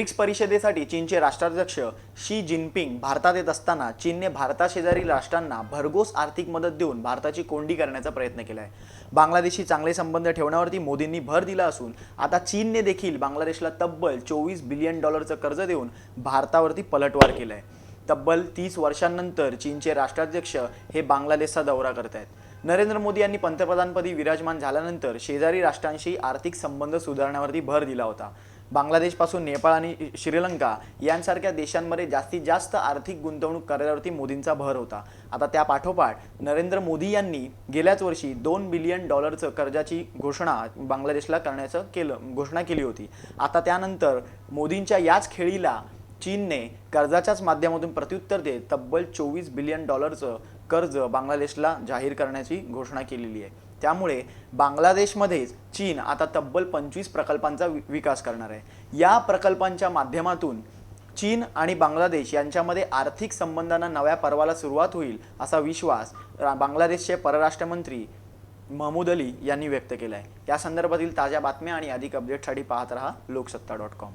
BRICS परिषदेसाठी चीनचे राष्ट्राध्यक्ष शी जिनपिंग भारतात येत असताना चीनने भारताशेजारी राष्ट्रांना भरघोस आर्थिक मदत देऊन भारताची कोंडी करण्याचा प्रयत्न केला आहे बांगलादेशी चांगले संबंध ठेवण्यावरती मोदींनी भर दिला असून आता चीनने देखील बांगलादेशला तब्बल चोवीस बिलियन डॉलरचं कर्ज देऊन भारतावरती पलटवार केला आहे तब्बल तीस वर्षांनंतर चीनचे राष्ट्राध्यक्ष हे बांगलादेशचा दौरा करत आहेत नरेंद्र मोदी यांनी पंतप्रधानपदी विराजमान झाल्यानंतर शेजारी राष्ट्रांशी आर्थिक संबंध सुधारण्यावरती भर दिला होता. बांगलादेशपासून नेपाळ आणि श्रीलंका यांसारख्या देशांमध्ये जास्तीत जास्त आर्थिक गुंतवणूक करण्यावरती मोदींचा भर होता. आता त्या पाठोपाठ नरेंद्र मोदी यांनी गेल्याच वर्षी दोन बिलियन डॉलरचं कर्जाची घोषणा बांगलादेशला करण्याचं केलं घोषणा केली होती. आता त्यानंतर मोदींच्या याच खेळीला चीनने कर्जाच्याच माध्यमातून प्रत्युत्तर देत तब्बल चोवीस बिलियन डॉलरचं कर्ज बांगलादेशला जाहीर करण्याची घोषणा केलेली आहे. त्यामुळे बांगलादेशमध्येच चीन आता तब्बल पंचवीस प्रकल्पांचा वि- विकास करणार आहे. या प्रकल्पांच्या माध्यमातून चीन आणि बांगलादेश यांच्यामध्ये आर्थिक संबंधांना नव्या पर्वाला सुरुवात होईल असा विश्वास बांगलादेशचे परराष्ट्र मंत्री महमूद अली यांनी व्यक्त केला आहे या संदर्भातील ताज्या बातम्या आणि अधिक अपडेटसाठी पाहत रहा लोकसत्ता डॉट कॉम.